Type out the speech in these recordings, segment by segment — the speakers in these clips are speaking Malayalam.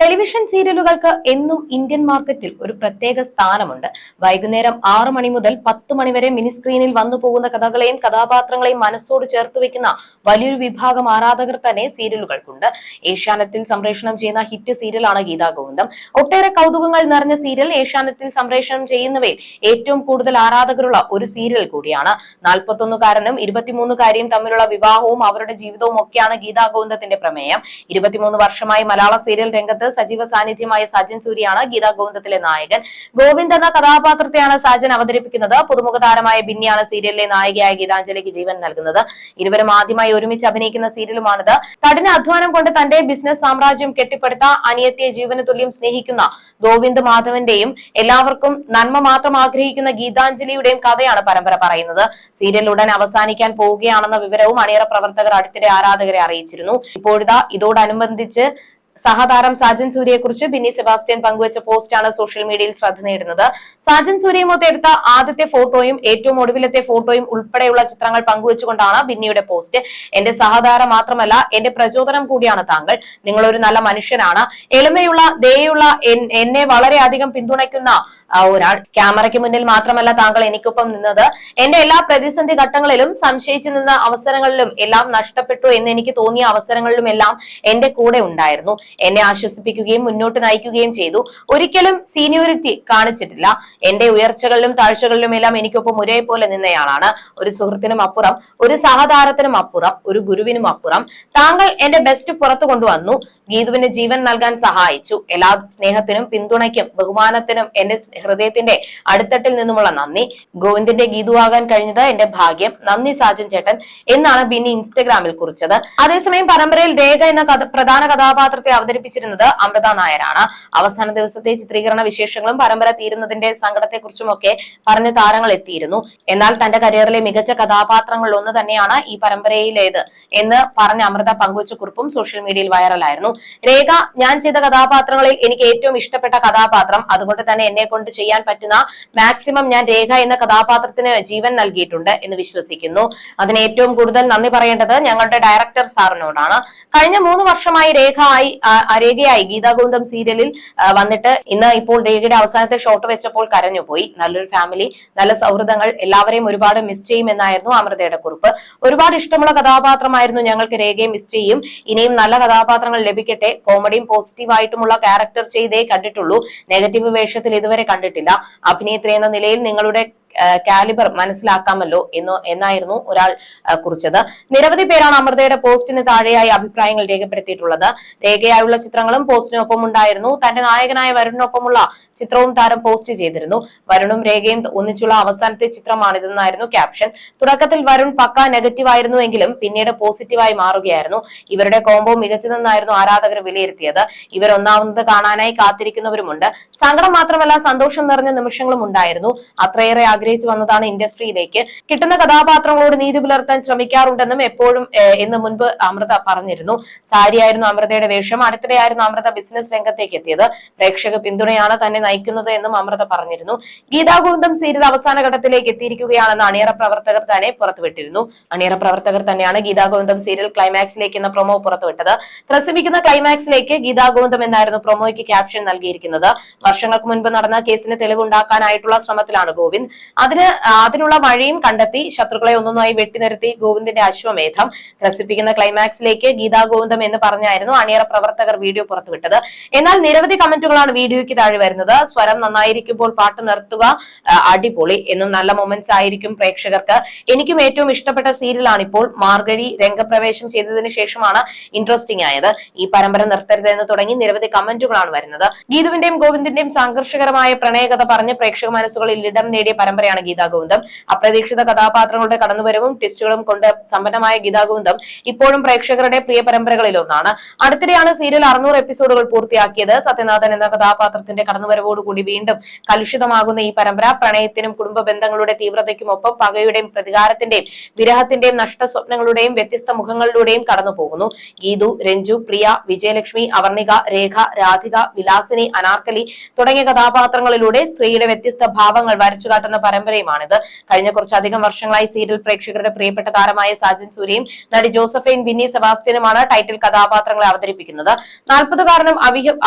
ടെലിവിഷൻ സീരിയലുകൾക്ക് എന്നും ഇന്ത്യൻ മാർക്കറ്റിൽ ഒരു പ്രത്യേക സ്ഥാനമുണ്ട്. വൈകുന്നേരം ആറു മണി മുതൽ പത്ത് മണി വരെ മിനി സ്ക്രീനിൽ വന്നു പോകുന്ന കഥകളെയും കഥാപാത്രങ്ങളെയും മനസ്സോട് ചേർത്ത് വെക്കുന്ന വലിയൊരു വിഭാഗം ആരാധകർ തന്നെ സീരിയലുകൾക്കുണ്ട്. ഏഷ്യാനെറ്റിൽ സംപ്രേഷണം ചെയ്യുന്ന ഹിറ്റ് സീരിയലാണ് ഗീതാ ഗോവിന്ദം. ഒട്ടേറെ കൗതുകങ്ങൾ നിറഞ്ഞ സീരിയൽ ഏഷ്യാനെറ്റിൽ സംപ്രേഷണം ചെയ്യുന്നവയിൽ ഏറ്റവും കൂടുതൽ ആരാധകരുള്ള ഒരു സീരിയൽ കൂടിയാണ്. നാൽപ്പത്തൊന്നുകാരനും ഇരുപത്തിമൂന്നുകാരിയും തമ്മിലുള്ള വിവാഹവും അവരുടെ ജീവിതവും ഒക്കെയാണ് ഗീതാ ഗോവിന്ദത്തിന്റെ പ്രമേയം. ഇരുപത്തിമൂന്ന് വർഷമായി മലയാള സീരിയൽ രംഗത്ത് സജീവ സാന്നിധ്യമായ സജൻ സൂര്യാണ് ഗീതാ ഗോവിന്ദത്തിലെ നായകൻ. ഗോവിന്ദ് എന്ന കഥാപാത്രത്തെയാണ് സജൻ അവതരിപ്പിക്കുന്നത്. പുതുമുഖ താരമായ ബിന്നിയാണ് സീരിയലിലെ നായികയായ ഗീതാഞ്ജലിക്ക് ജീവൻ നൽകുന്നത്. ഇരുവരും ആദ്യമായി ഒരുമിച്ച് അഭിനയിക്കുന്ന സീരിയലുമാണിത്. കഠിന അധ്വാനം കൊണ്ട് തന്റെ ബിസിനസ് സാമ്രാജ്യം കെട്ടിപ്പടുത്ത അനിയത്തിയെ ജീവന തുല്യം സ്നേഹിക്കുന്ന ഗോവിന്ദ് മാധവന്റെയും എല്ലാവർക്കും നന്മ മാത്രം ആഗ്രഹിക്കുന്ന ഗീതാഞ്ജലിയുടെയും കഥയാണ് പരമ്പര പറയുന്നത്. സീരിയൽ ഉടൻ അവസാനിക്കാൻ പോവുകയാണെന്ന വിവരവും അണിയറ പ്രവർത്തകർ അടുത്തിടെ ആരാധകരെ അറിയിച്ചിരുന്നു. ഇപ്പോഴിതാ ഇതോടനുബന്ധിച്ച് സഹതാരം സാജൻ സൂര്യയെ കുറിച്ച് ബിന്നി സെബാസ്റ്റ്യൻ പങ്കുവച്ച പോസ്റ്റാണ് സോഷ്യൽ മീഡിയയിൽ ശ്രദ്ധ നേടുന്നത്. സാജൻ സൂര്യയുമൊത്ത് എടുത്ത ആദ്യത്തെ ഫോട്ടോയും ഏറ്റവും ഒടുവിലത്തെ ഫോട്ടോയും ഉൾപ്പെടെയുള്ള ചിത്രങ്ങൾ പങ്കുവച്ചുകൊണ്ടാണ് ബിന്നിയുടെ പോസ്റ്റ്. എന്റെ സഹതാരം മാത്രമല്ല എന്റെ പ്രചോദനം കൂടിയാണ് താങ്കൾ. നിങ്ങൾ ഒരു നല്ല മനുഷ്യനാണ്. എളിമയുള്ള ദയുള്ള എന്നെ വളരെയധികം പിന്തുണയ്ക്കുന്ന ഒരാൾ. ക്യാമറയ്ക്ക് മുന്നിൽ മാത്രമല്ല താങ്കൾ എനിക്കൊപ്പം നിന്നത്. എന്റെ എല്ലാ പ്രതിസന്ധി ഘട്ടങ്ങളിലും സംശയിച്ചു നിന്ന അവസരങ്ങളിലും എല്ലാം നഷ്ടപ്പെട്ടു എന്ന് എനിക്ക് തോന്നിയ അവസരങ്ങളിലും എല്ലാം എന്റെ കൂടെ ഉണ്ടായിരുന്നു. എന്നെ ആശ്വസിപ്പിക്കുകയും മുന്നോട്ട് നയിക്കുകയും ചെയ്തു. ഒരിക്കലും സീനിയോറിറ്റി കാണിച്ചിട്ടില്ല. എന്റെ ഉയർച്ചകളിലും താഴ്ചകളിലും എല്ലാം എനിക്കൊപ്പം ഒരേപോലെ നിന്നയാളാണ്. ഒരു സുഹൃത്തിനും അപ്പുറം ഒരു സഹതാരത്തിനും അപ്പുറം ഒരു ഗുരുവിനും അപ്പുറം. താങ്കൾ എന്റെ ബെസ്റ്റ് പുറത്തു കൊണ്ടുവന്നു. ഗീതുവിന് ജീവൻ നൽകാൻ സഹായിച്ചു. എല്ലാ സ്നേഹത്തിനും പിന്തുണയ്ക്കും ബഹുമാനത്തിനും എന്റെ ഹൃദയത്തിന്റെ അടിത്തട്ടിൽ നിന്നുമുള്ള നന്ദി. ഗോവിന്ദിന്റെ ഗീതുവാകാൻ കഴിഞ്ഞത് എന്റെ ഭാഗ്യം. നന്ദി സാജൻ ചേട്ടൻ എന്നാണ് ബിന്നി ഇൻസ്റ്റഗ്രാമിൽ കുറിച്ചത്. അതേസമയം പരമ്പരയിൽ രേഖ എന്ന പ്രധാന കഥാപാത്രത്തെ അവതരിപ്പിച്ചിരുന്നത് അമൃത നായരാണ്. അവസാന ദിവസത്തെ ചിത്രീകരണ വിശേഷങ്ങളും പരമ്പര തീരുന്നതിന്റെ സങ്കടത്തെക്കുറിച്ചുമൊക്കെ പറഞ്ഞ താരങ്ങൾ എത്തിയിരുന്നു. എന്നാൽ തന്റെ കരിയറിലെ മികച്ച കഥാപാത്രങ്ങളിൽ ഒന്ന് തന്നെയാണ് ഈ പരമ്പരയിലേത് എന്ന് പറഞ്ഞ അമൃത പങ്കുവച്ച കുറിപ്പും സോഷ്യൽ മീഡിയയിൽ വൈറലായിരുന്നു. രേഖ ഞാൻ ചെയ്ത കഥാപാത്രങ്ങളിൽ എനിക്ക് ഏറ്റവും ഇഷ്ടപ്പെട്ട കഥാപാത്രം അതുകൊണ്ട് തന്നെ എന്നെ കൊണ്ട് ചെയ്യാൻ പറ്റുന്ന മാക്സിമം ഞാൻ രേഖ എന്ന കഥാപാത്രത്തിന് ജീവൻ നൽകിയിട്ടുണ്ട് എന്ന് വിശ്വസിക്കുന്നു. അതിന് ഏറ്റവും കൂടുതൽ നന്ദി പറയേണ്ടത് ഞങ്ങളുടെ ഡയറക്ടർ സാറിനോടാണ്. കഴിഞ്ഞ മൂന്ന് വർഷമായി രേഖ ആയി രേഖയായി ഗീതാഗോന്തം സീരിയലിൽ വന്നിട്ട് ഇന്ന് ഇപ്പോൾ രേഖയുടെ അവസാനത്തെ ഷോട്ട് വെച്ചപ്പോൾ കരഞ്ഞു പോയി നല്ലൊരു ഫാമിലി നല്ല സൗഹൃദങ്ങൾ എല്ലാവരെയും ഒരുപാട് മിസ് ചെയ്യുമെന്നായിരുന്നു അമൃതയുടെ കുറിപ്പ്. ഒരുപാട് ഇഷ്ടമുള്ള കഥാപാത്രമായിരുന്നു ഞങ്ങൾക്ക് രേഖയെ മിസ് ചെയ്യും. ഇനിയും നല്ല കഥാപാത്രങ്ങൾ ലഭിക്കട്ടെ. കോമഡിയും പോസിറ്റീവായിട്ടുമുള്ള ക്യാരക്ടർ ചെയ്തേ കണ്ടിട്ടുള്ളൂ. നെഗറ്റീവ് വേഷത്തിൽ ഇതുവരെ കണ്ടിട്ടില്ല. അഭിനേത്രി എന്ന നിലയിൽ നിങ്ങളുടെ കാലിബർ മനസ്സിലാക്കാമല്ലോ എന്ന് എന്നായിരുന്നു ഒരാൾ കുറിച്ചത്. നിരവധി പേരാണ് അമൃതയുടെ പോസ്റ്റിന് താഴെയായി അഭിപ്രായങ്ങൾ രേഖപ്പെടുത്തിയിട്ടുള്ളത്. രേഖയായുള്ള ചിത്രങ്ങളും പോസ്റ്റിനൊപ്പം ഉണ്ടായിരുന്നു. തന്റെ നായകനായ വരുണിനൊപ്പമുള്ള ചിത്രവും താരം പോസ്റ്റ് ചെയ്തിരുന്നു. വരുണും രേഖയും ഒന്നിച്ചുള്ള അവസാനത്തെ ചിത്രമാണിതെന്നായിരുന്നു ക്യാപ്ഷൻ. തുടക്കത്തിൽ വരുൺ പക്ക നെഗറ്റീവ് ആയിരുന്നുവെങ്കിലും പിന്നീട് പോസിറ്റീവായി മാറുകയായിരുന്നു. ഇവരുടെ കോംബോ മികച്ചതെന്നായിരുന്നു ആരാധകർ വിലയിരുത്തിയത്. ഇവർ ഒന്നാവുന്നത് കാണാനായി കാത്തിരിക്കുന്നവരുമുണ്ട്. സങ്കടം മാത്രമല്ല സന്തോഷം നിറഞ്ഞ നിമിഷങ്ങളും ഉണ്ടായിരുന്നു. അത്രയേറെ ആഗ്രഹിച്ചു വന്നതാണ് ഇൻഡസ്ട്രിയിലേക്ക്. കിട്ടുന്ന കഥാപാത്രങ്ങളോട് നീതി പുലർത്താൻ ശ്രമിക്കാറുണ്ടെന്നും എപ്പോഴും എന്ന് മുൻപ് അമൃത പറഞ്ഞിരുന്നു. സാരിയായിരുന്നു അമൃതയുടെ വേഷം. അടുത്തിടെയായിരുന്നു അമൃത ബിസിനസ് രംഗത്തേക്ക് എത്തിയത്. പ്രേക്ഷക പിന്തുണയാണ് തന്നെ നയിക്കുന്നത് എന്നും അമൃത പറഞ്ഞിരുന്നു. ഗീതാഗോവിന്ദം സീരിയൽ അവസാന ഘട്ടത്തിലേക്ക് എത്തിയിരിക്കുകയാണെന്ന് അണിയറ പ്രവർത്തകർ തന്നെ പുറത്തുവിട്ടിരുന്നു. അണിയറ പ്രവർത്തകർ തന്നെയാണ് ഗീതാഗോവിന്ദം സീരിയൽ ക്ലൈമാക്സിലേക്ക് എന്ന പ്രൊമോ പുറത്തുവിട്ടത്. ത്രസിപ്പിക്കുന്ന ക്ലൈമാക്സിലേക്ക് ഗീതാഗോവിന്ദം എന്നായിരുന്നു പ്രൊമോയ്ക്ക് ക്യാപ്ഷൻ നൽകിയിരിക്കുന്നത്. വർഷങ്ങൾക്ക് മുൻപ് നടന്ന കേസിന് തെളിവുണ്ടാക്കാനായിട്ടുള്ള ശ്രമത്തിലാണ് ഗോവിന്ദ്. അതിന് അതിനുള്ള വഴിയും കണ്ടെത്തി ശത്രുക്കളെ ഒന്നൊന്നായി വെട്ടിനിരത്തി ഗോവിന്ദന്റെ അശ്വമേധം. ത്രസിപ്പിക്കുന്ന ക്ലൈമാക്സിലേക്ക് ഗീതാ ഗോവിന്ദം എന്ന് പറഞ്ഞായിരുന്നു അണിയറ പ്രവർത്തകർ വീഡിയോ പുറത്തുവിട്ടത്. എന്നാൽ നിരവധി കമന്റുകളാണ് വീഡിയോയ്ക്ക് താഴെ വരുന്നത്. സ്വരം നന്നായിരിക്കുമ്പോൾ പാട്ട് നിർത്തുക അടിപൊളി എന്നും നല്ല മൊമെന്റ്സ് ആയിരിക്കും പ്രേക്ഷകർക്ക്. എനിക്കും ഏറ്റവും ഇഷ്ടപ്പെട്ട സീരിയലാണ് ഇപ്പോൾ മാർഗഴി രംഗപ്രവേശം ചെയ്തതിനു ശേഷമാണ് ഇൻട്രസ്റ്റിംഗ് ആയത്. ഈ പരമ്പര നിർത്തരുത് എന്ന് തുടങ്ങി നിരവധി കമന്റുകളാണ് വരുന്നത്. ഗീതുവിന്റെയും ഗോവിന്ദിന്റെയും സംഘർഷകരമായ പ്രണയകഥ പറഞ്ഞ് പ്രേക്ഷക മനസ്സുകളിൽ ഇടം നേടിയ പരമ്പരയാണ് ഗീതാ ഗോവിന്ദം. അപ്രതീക്ഷിത കഥാപാത്രങ്ങളുടെ കടന്നുവരവും ട്വിസ്റ്റുകളും കൊണ്ട് സമ്പന്നമായ ഗീതാഗോവിന്ദം ഇപ്പോഴും പ്രേക്ഷകരുടെ പ്രിയ പരമ്പരകളിൽ ഒന്നാണ്. അടുത്തിടെയാണ് സീരിയൽ അറുന്നൂറ് എപ്പിസോഡുകൾ പൂർത്തിയാക്കിയത്. സത്യനാഥൻ എന്ന കഥാപാത്രത്തിന്റെ കടന്നുവരവോടുകൂടി വീണ്ടും കലുഷിതമാകുന്ന ഈ പരമ്പര പ്രണയത്തിനും കുടുംബ ബന്ധങ്ങളുടെ തീവ്രതയ്ക്കും ഒപ്പം പകയുടെയും പ്രതികാരത്തിന്റെയും വിരഹത്തിന്റെയും നഷ്ടസ്വപ്നങ്ങളുടെയും വ്യത്യസ്ത മുഖങ്ങളിലൂടെയും കടന്നുപോകുന്നു. ഗീതു രഞ്ജു പ്രിയ വിജയലക്ഷ്മി അവർണിക രേഖ രാധിക വിലാസിനി അനാർക്കലി തുടങ്ങിയ കഥാപാത്രങ്ങളിലൂടെ സ്ത്രീയുടെ വ്യത്യസ്ത ഭാവങ്ങൾ വരച്ചു കാട്ടുന്ന പരമ്പര പരമ്പരയുമാണിത്. കഴിഞ്ഞ കുറച്ചധികം വർഷങ്ങളായി സീരിയൽ പ്രേക്ഷകരുടെ പ്രിയപ്പെട്ട താരമായ സാജൻ സൂര്യയും നടി ജോസഫൈൻ ബിന്നി സെബാസ്റ്റ്യനുമാണ് ടൈറ്റിൽ കഥാപാത്രങ്ങളെ അവതരിപ്പിക്കുന്നത്. നാൽപ്പതുകാരനും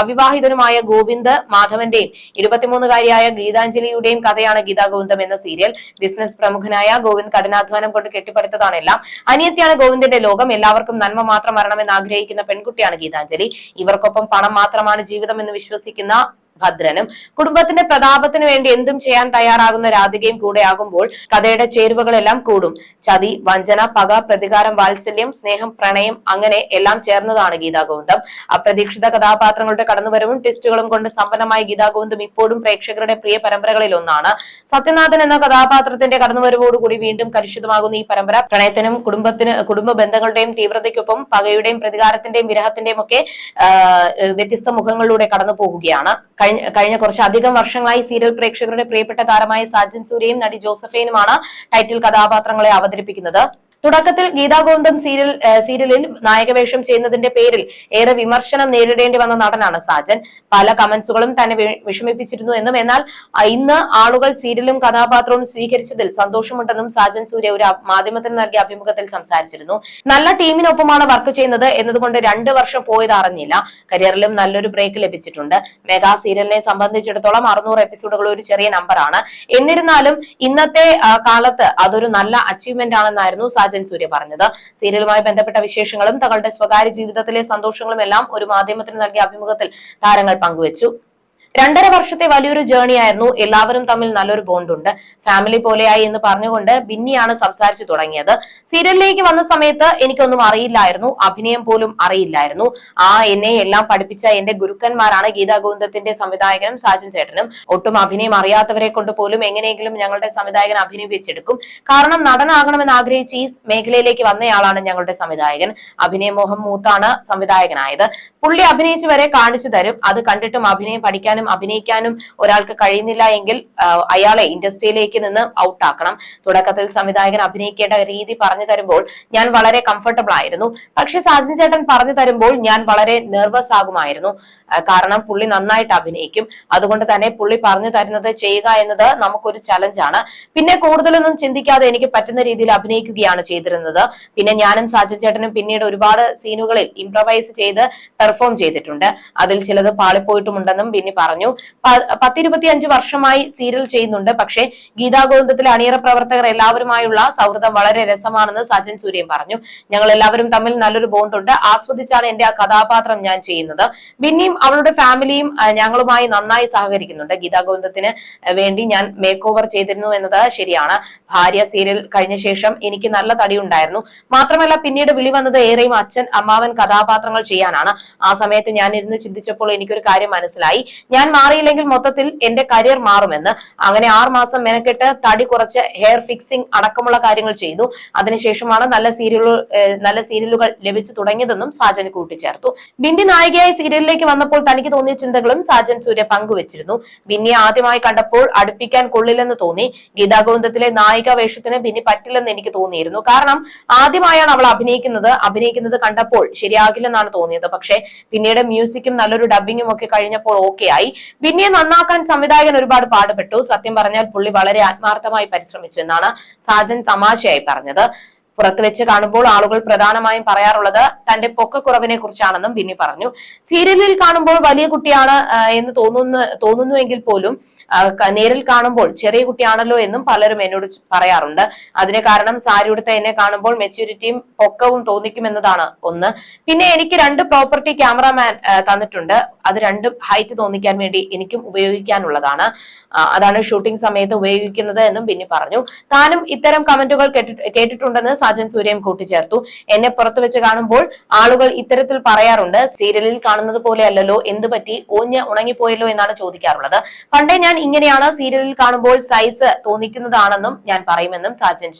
അവിവാഹിതനുമായ ഗോവിന്ദ് മാധവന്റെയും ഇരുപത്തിമൂന്നുകാരിയായ ഗീതാഞ്ജലിയുടെയും കഥയാണ് ഗീതാ ഗോവിന്ദം എന്ന സീരിയൽ. ബിസിനസ് പ്രമുഖനായ ഗോവിന്ദ് കഠിനാധ്വാനം കൊണ്ട് കെട്ടിപ്പടുത്തതാണ് എല്ലാം. അനിയത്തിയാണ് ഗോവിന്ദന്റെ ലോകം. എല്ലാവർക്കും നന്മ മാത്രം വരണമെന്ന് ആഗ്രഹിക്കുന്ന പെൺകുട്ടിയാണ് ഗീതാഞ്ജലി. ഇവർക്കൊപ്പം പണം മാത്രമാണ് ജീവിതം എന്ന് വിശ്വസിക്കുന്ന ഭദ്രനും കുടുംബത്തിന്റെ പ്രതാപത്തിന് വേണ്ടി എന്തും ചെയ്യാൻ തയ്യാറാകുന്ന രാധികയും കൂടെയാകുമ്പോൾ കഥയുടെ ചേരുവകളെല്ലാം കൂടും. ചതി വഞ്ചന പക പ്രതികാരം വാത്സല്യം സ്നേഹം പ്രണയം അങ്ങനെ എല്ലാം ചേർന്നതാണ് ഗീതാഗോവിന്ദം. അപ്രതീക്ഷിത കഥാപാത്രങ്ങളുടെ കടന്നുവരവും ട്വിസ്റ്റുകളും കൊണ്ട് സമ്പന്നമായ ഗീതാഗോവിന്ദം ഇപ്പോഴും പ്രേക്ഷകരുടെ പ്രിയ പരമ്പരകളിൽ ഒന്നാണ്. സത്യനാഥൻ എന്ന കഥാപാത്രത്തിന്റെ കടന്നുവരവോടുകൂടി വീണ്ടും കലുഷിതമാകുന്ന ഈ പരമ്പര പ്രണയത്തിനും കുടുംബത്തിന് കുടുംബ ബന്ധങ്ങളുടെയും തീവ്രതയ്ക്കൊപ്പം പകയുടെയും പ്രതികാരത്തിന്റെയും വിരഹത്തിന്റെയും ഒക്കെ വ്യത്യസ്ത മുഖങ്ങളിലൂടെ കടന്നു പോകുകയാണ് കഴിഞ്ഞ കഴിഞ്ഞ കുറച്ചധികം വർഷങ്ങളായി സീരിയൽ പ്രേക്ഷകരുടെ പ്രിയപ്പെട്ട താരമായ സാജൻ സൂര്യയും നടി ജോസഫേനുമാണ് ടൈറ്റിൽ കഥാപാത്രങ്ങളെ അവതരിപ്പിക്കുന്നത്. തുടക്കത്തിൽ ഗീതാഗോവിന്ദം സീരിയൽ സീരിയലിൽ നായകവേഷം ചെയ്യുന്നതിന്റെ പേരിൽ ഏറെ വിമർശനം നേരിടേണ്ടി വന്ന നടനാണ് സാജൻ. പല കമന്റ്സുകളും തന്നെ വിഷമിപ്പിച്ചിരുന്നു എന്നും എന്നാൽ ഇന്ന് ആളുകൾ സീരിയലും കഥാപാത്രവും സ്വീകരിച്ചതിൽ സന്തോഷമുണ്ടെന്നും സാജൻ സൂര്യ ഒരു മാധ്യമത്തിന് നൽകിയ അഭിമുഖത്തിൽ സംസാരിച്ചിരുന്നു. നല്ല ടീമിനൊപ്പമാണ് വർക്ക് ചെയ്യുന്നത് എന്നതുകൊണ്ട് രണ്ട് വർഷം പോയത് അറിഞ്ഞില്ല. കരിയറിലും നല്ലൊരു ബ്രേക്ക് ലഭിച്ചിട്ടുണ്ട്. മെഗാ സീരിയലിനെ സംബന്ധിച്ചിടത്തോളം അറുന്നൂറ് എപ്പിസോഡുകൾ ഒരു ചെറിയ നമ്പറാണ്. എന്നിരുന്നാലും ഇന്നത്തെ കാലത്ത് അതൊരു നല്ല അച്ചീവ്മെന്റ് ആണെന്നായിരുന്നു സാജൻ സൂര്യ പറഞ്ഞത്. സീരിയലുമായി ബന്ധപ്പെട്ട വിശേഷങ്ങളും തങ്ങളുടെ സ്വകാര്യ ജീവിതത്തിലെ സന്തോഷങ്ങളും എല്ലാം ഒരു മാധ്യമത്തിന് നൽകിയ അഭിമുഖത്തിൽ താരങ്ങൾ പങ്കുവച്ചു. രണ്ടര വർഷത്തെ വലിയൊരു ജേണി ആയിരുന്നു. എല്ലാവരും തമ്മിൽ നല്ലൊരു ബോണ്ടുണ്ട് ഫാമിലി പോലെയായി എന്ന് പറഞ്ഞുകൊണ്ട് ബിന്നിയാണ് സംസാരിച്ചു തുടങ്ങിയത്. സീരിയലിലേക്ക് വന്ന സമയത്ത് എനിക്കൊന്നും അറിയില്ലായിരുന്നു. അഭിനയം പോലും അറിയില്ലായിരുന്നു. ആ എന്നെ എല്ലാം പഠിപ്പിച്ച എന്റെ ഗുരുക്കന്മാരാണ് ഗീതാ ഗോവിന്ദത്തിന്റെ സംവിധായകനും സാജൻ ചേട്ടനും. ഒട്ടും അഭിനയം അറിയാത്തവരെ കൊണ്ട് പോലും എങ്ങനെയെങ്കിലും ഞങ്ങളുടെ സംവിധായകൻ അഭിനയിപ്പിച്ചെടുക്കും. കാരണം നടനാകണമെന്ന് ആഗ്രഹിച്ച് ഈ മേഖലയിലേക്ക് വന്നയാളാണ് ഞങ്ങളുടെ സംവിധായകൻ. അഭിനയമോഹം മൂത്താണ് സംവിധായകനായത്. പുള്ളി അഭിനയിച്ചു വരെ കാണിച്ചു തരും. അത് കണ്ടിട്ടും അഭിനയം പഠിക്കാനും അഭിനയിക്കാനും ഒരാൾക്ക് കഴിയുന്നില്ല എങ്കിൽ അയാളെ ഇൻഡസ്ട്രിയിലേക്ക് നിന്ന് ഔട്ടാക്കണം. തുടക്കത്തിൽ സംവിധായകൻ അഭിനയിക്കേണ്ട രീതി പറഞ്ഞു തരുമ്പോൾ ഞാൻ വളരെ കംഫർട്ടബിൾ ആയിരുന്നു. പക്ഷെ സാജൻ ചേട്ടൻ പറഞ്ഞു തരുമ്പോൾ ഞാൻ വളരെ നെർവസ് ആകുമായിരുന്നു. കാരണം പുള്ളി നന്നായിട്ട് അഭിനയിക്കും. അതുകൊണ്ട് തന്നെ പുള്ളി പറഞ്ഞു തരുന്നത് ചെയ്യുക എന്നത് നമുക്കൊരു ചലഞ്ചാണ് പിന്നെ കൂടുതലൊന്നും ചിന്തിക്കാതെ എനിക്ക് പറ്റുന്ന രീതിയിൽ അഭിനയിക്കുകയാണ് ചെയ്തിരുന്നത്. പിന്നെ ഞാനും സാജൻ ചേട്ടനും പിന്നീട് ഒരുപാട് സീനുകളിൽ ഇംപ്രവൈസ് ചെയ്ത് പെർഫോം ചെയ്തിട്ടുണ്ട്. അതിൽ ചിലത് പാളിപ്പോയിട്ടുമുണ്ടെന്നും ബിന്നി പറഞ്ഞു പ- പത്തിരുപത്തിയഞ്ച് വർഷമായി സീരിയൽ ചെയ്യുന്നുണ്ട്. പക്ഷേ ഗീതാഗോവിന്ദത്തിലെ അണിയറ പ്രവർത്തകർ എല്ലാവരുമായുള്ള സൗഹൃദം വളരെ രസമാണെന്ന് സജൻ സൂര്യൻ പറഞ്ഞു. ഞങ്ങൾ എല്ലാവരും തമ്മിൽ നല്ലൊരു ബോണ്ടുണ്ട്. ആസ്വദിച്ചാണ് എന്റെ ആ കഥാപാത്രം ഞാൻ ചെയ്യുന്നത്. ബിന്നിയും അവളുടെ ഫാമിലിയും ഞങ്ങളുമായി നന്നായി സഹകരിക്കുന്നുണ്ട്. ഗീതാഗോവിന്ദത്തിന് വേണ്ടി ഞാൻ മേക്ക് ഓവർ ചെയ്തിരുന്നു എന്നത് ശരിയാണ്. ഭാര്യ സീരിയൽ കഴിഞ്ഞ ശേഷം എനിക്ക് നല്ല തടി ഉണ്ടായിരുന്നു. മാത്രമല്ല പിന്നീട് വിളി വന്നത് ഏറെയും അച്ഛൻ അമ്മാവൻ കഥാപാത്രങ്ങൾ ചെയ്യാനാണ്. ആ സമയത്ത് ഞാൻ ഇരുന്ന് ചിന്തിച്ചപ്പോൾ എനിക്കൊരു കാര്യം മനസ്സിലായി. ഞാൻ മാറിയില്ലെങ്കിൽ മൊത്തത്തിൽ എന്റെ കരിയർ മാറുമെന്ന്. അങ്ങനെ ആറ് മാസം മെനക്കെട്ട് തടി കുറച്ച് ഹെയർ ഫിക്സിംഗ് അടക്കമുള്ള കാര്യങ്ങൾ ചെയ്തു. അതിനുശേഷമാണ് നല്ല സീരിയലുകൾ നല്ല സീരിയലുകൾ ലഭിച്ചു തുടങ്ങിയതെന്നും സാജൻ കൂട്ടിച്ചേർത്തു. ബിന്നി നായികയായി സീരിയലിലേക്ക് വന്നപ്പോൾ തനിക്ക് തോന്നിയ ചിന്തകളും സാജൻ സൂര്യ പങ്കുവച്ചിരുന്നു. ബിന്നിയെ ആദ്യമായി കണ്ടപ്പോൾ അടുപ്പിക്കാൻ കൊള്ളില്ലെന്ന് തോന്നി. ഗീതാഗോവിന്ദത്തിലെ നായിക വേഷത്തിന് ബിന്നി പറ്റില്ലെന്ന് എനിക്ക് തോന്നിയിരുന്നു. കാരണം ആദ്യമായാണ് അവൾ അഭിനയിക്കുന്നത്. അഭിനയിക്കുന്നത് കണ്ടപ്പോൾ ശരിയാകില്ലെന്നാണ് തോന്നിയത്. പക്ഷേ പിന്നീട് മ്യൂസിക്കും നല്ലൊരു ഡബിങ്ങും ഒക്കെ കഴിഞ്ഞപ്പോൾ ഓക്കെ ആയി. ബിന്നിയെ നന്നാക്കാൻ സംവിധായകൻ ഒരുപാട് പാടുപെട്ടു. സത്യം പറഞ്ഞാൽ പുള്ളി വളരെ ആത്മാർത്ഥമായി പരിശ്രമിച്ചു എന്നാണ് സാജൻ തമാശയായി പറഞ്ഞത്. പുറത്ത് വെച്ച് കാണുമ്പോൾ ആളുകൾ പ്രധാനമായും പറയാറുള്ളത് തന്റെ പൊക്കക്കുറവിനെ കുറിച്ചാണെന്നും ബിന്നി പറഞ്ഞു. സീരിയലിൽ കാണുമ്പോൾ വലിയ കുട്ടിയാണ് എന്ന് തോന്നുന്നു തോന്നുന്നുവെങ്കിൽ പോലും നേരിൽ കാണുമ്പോൾ ചെറിയ കുട്ടിയാണല്ലോ എന്നും പലരും എന്നോട് പറയാറുണ്ട്. അതിന് കാരണം സാരി ഉടുത്ത എന്നെ കാണുമ്പോൾ മെച്യൂരിറ്റിയും പൊക്കവും തോന്നിക്കുമെന്നതാണ് ഒന്ന്. പിന്നെ എനിക്ക് രണ്ട് പ്രോപ്പർട്ടി ക്യാമറാമാൻ തന്നിട്ടുണ്ട്. അത് രണ്ടും ഹൈറ്റ് തോന്നിക്കാൻ വേണ്ടി എനിക്കും ഉപയോഗിക്കാനുള്ളതാണ്. അതാണ് ഷൂട്ടിംഗ് സമയത്ത് ഉപയോഗിക്കുന്നത് എന്നും പിന്നെ പറഞ്ഞു. താനും ഇത്തരം കമന്റുകൾ കേട്ടിട്ട്- കേട്ടിട്ടുണ്ടെന്ന് സാജൻ സൂര്യം കൂട്ടിച്ചേർത്തു. എന്നെ പുറത്തു വെച്ച് കാണുമ്പോൾ ആളുകൾ ഇത്തരത്തിൽ പറയാറുണ്ട് സീരിയലിൽ കാണുന്നത് പോലെ അല്ലല്ലോ എന്ത് പറ്റി? ഓഞ്ഞ് ഉണങ്ങിപ്പോയല്ലോ എന്നാണ് ചോദിക്കാറുള്ളത്. പണ്ടേ ഞാൻ ഇങ്ങനെയാണ് സീരിയലിൽ കാണുമ്പോൾ സൈസ് തോന്നിക്കുന്നതാണെന്നും ഞാൻ പറയുമെന്നും സാജൻ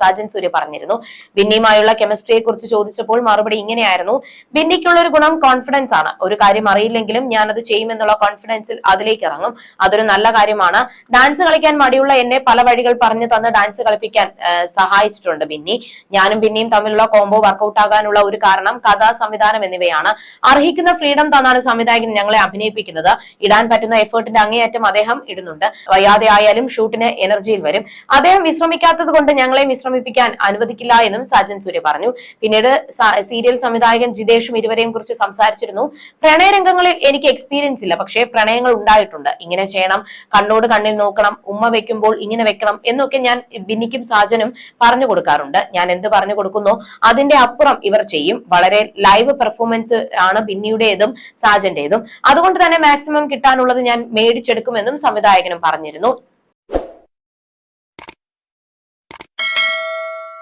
സാജൻ സൂര്യ പറഞ്ഞിരുന്നു. ബിന്നിയുമായുള്ള കെമിസ്ട്രിയെ കുറിച്ച് ചോദിച്ചപ്പോൾ മറുപടി ഇങ്ങനെയായിരുന്നു. ബിന്നിക്കുള്ള ഒരു ഗുണം കോൺഫിഡൻസ് ആണ്. ഒരു കാര്യം അറിയില്ലെങ്കിലും ഞാൻ അത് ചെയ്യുമെന്നുള്ള കോൺഫിഡൻസിൽ അതിലേക്ക് ഇറങ്ങും. അതൊരു നല്ല കാര്യമാണ്. ഡാൻസ് കളിക്കാൻ മടിയുള്ള എന്നെ പല വഴികൾ പറഞ്ഞു തന്ന് ഡാൻസ് കളിപ്പിക്കാൻ സഹായിച്ചിട്ടുണ്ട് ബിന്നി. ഞാനും ബിന്നിയും തമ്മിലുള്ള കോംബോ വർക്കൗട്ട് ആകാനുള്ള ഒരു കാരണം കഥാ സംവിധാനം എന്നിവയാണ്. അർഹിക്കുന്ന ഫ്രീഡം തന്നാണ് സംവിധായകൻ ഞങ്ങളെ അഭിനയിപ്പിക്കുന്നത്. ഇടാൻ പറ്റുന്ന എഫേർട്ടിന്റെ അങ്ങേയറ്റം അദ്ദേഹം ഇടുന്നുണ്ട്. വയ്യാതെ ആയാലും ഷൂട്ടിന് എനർജിയിൽ വരും. അദ്ദേഹം വിശ്രമിക്കാത്തത് കൊണ്ട് ഞങ്ങളെ വിശ്രമിപ്പിക്കാൻ അനുവദിക്കില്ല എന്നും സാജൻ സൂര്യ പറഞ്ഞു. പിന്നീട് സീരിയൽ സംവിധായകൻ ജിതേഷും ഇരുവരെയും കുറിച്ച് സംസാരിച്ചിരുന്നു. പ്രണയരംഗങ്ങളിൽ എനിക്ക് എക്സ്പീരിയൻസ് ഇല്ല. പക്ഷേ പ്രണയങ്ങൾ ഉണ്ടായിട്ടുണ്ട്. ഇങ്ങനെ ചെയ്യണം കണ്ണോട് കണ്ണിൽ നോക്കണം ഉമ്മ വെക്കുമ്പോൾ ഇങ്ങനെ വെക്കണം എന്നൊക്കെ ഞാൻ ബിന്നിക്കും സാജനും പറഞ്ഞു കൊടുക്കാറുണ്ട്. ഞാൻ എന്ത് പറഞ്ഞു കൊടുക്കുന്നു? അതിന്റെ അപ്പുറം ഇവർ ചെയ്യും. വളരെ ലൈവ് പെർഫോമൻസ് ആണ് ബിന്നിയുടേതും സാജന്റേതും. അതുകൊണ്ട് തന്നെ മാക്സിമം കിട്ടാനുള്ളത് ഞാൻ മേടിച്ചെടുക്കുമെന്നും സംവിധായകനും പറഞ്ഞിരുന്നു.